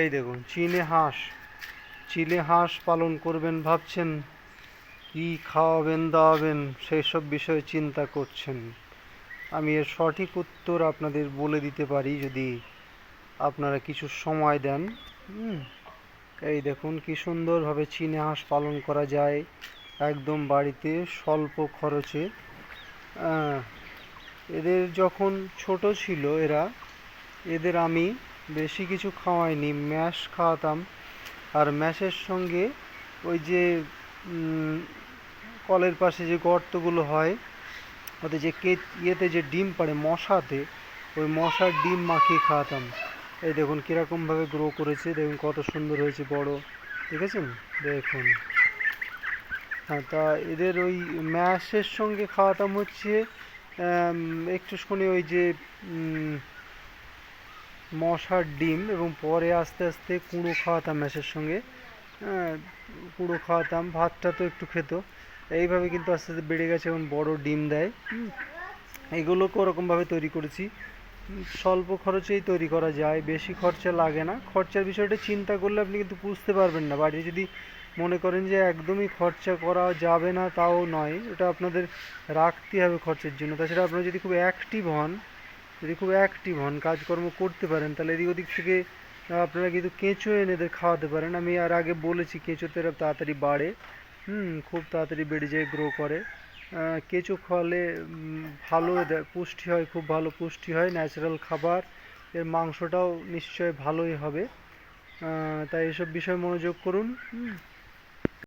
এই দেখুন, চীনে হাঁস। চীনে হাঁস পালন করবেন ভাবছেন, কি খাওয়াবেন, দাওয়াবেন সেই সব বিষয়ে চিন্তা করছেন। আমি এর সঠিক উত্তর আপনাদের বলে দিতে পারি যদি আপনারা কিছু সময় দেন। এই দেখুন, কি সুন্দরভাবে চীনে হাঁস পালন করা যায়। একদম বাড়িতে স্বল্প খরচে। এদের যখন ছোট ছিল এরা, এদের আমি বেশি কিছু খাওয়াইনি, ম্যাশ খাওয়াতাম। আর ম্যাশের সঙ্গে ওই যে কলের পাশে যে গর্তগুলো হয়, ওতে যে কে, ইয়েতে যে ডিম পাড়ে মশাতে, ওই মশার ডিম মাখিয়ে খাওয়াতাম। এই দেখুন কীরকমভাবে গ্রো করেছে, দেখুন কত সুন্দর হয়েছে বড়। ঠিক আছে দেখুন। হ্যাঁ তা এদের ওই ম্যাশের সঙ্গে খাওয়াতাম হচ্ছে একটুখানি ওই যে মশার ডিম এবং পরে আস্তে আস্তে কুঁড়ো খাওয়াতাম ম্যাশের সঙ্গে। হ্যাঁ কুঁড়ো খাওয়াতাম, ভাতটা তো একটু খেত। এইভাবে কিন্তু আস্তে আস্তে বেড়ে গেছে এবং বড় ডিম দেয়। এগুলোকে ওরকমভাবে তৈরি করেছি। স্বল্প খরচেই তৈরি করা যায়, বেশি খরচা লাগে না। খরচার বিষয়টা চিন্তা করলে আপনি কিন্তু বুঝতে পারবেন না। বাড়িতে যদি মনে করেন যে একদমই খরচা করা যাবে না, তাও নয়। এটা আপনাদের রাখতে হবে খরচের জন্য। তাছাড়া আপনারা যদি খুব অ্যাক্টিভ হন যদি খুব অ্যাক্টিভ হন, কাজকর্ম করতে পারেন, তাহলে এদিক ওদিক থেকে আপনারা কিন্তু কেঁচো এনে এদের খাওয়াতে পারেন। আমি আর আগে বলেছি কেঁচোতে এরা তাড়াতাড়ি বাড়ে, হুম, খুব তাড়াতাড়ি বেড়ে যায় গ্রো করে। কেঁচো খাওয়ালে ভালো পুষ্টি হয়, খুব ভালো পুষ্টি হয় ন্যাচারাল খাবার, এর মাংসটাও নিশ্চয় ভালোই হবে। তাই এসব বিষয়ে মনোযোগ করুন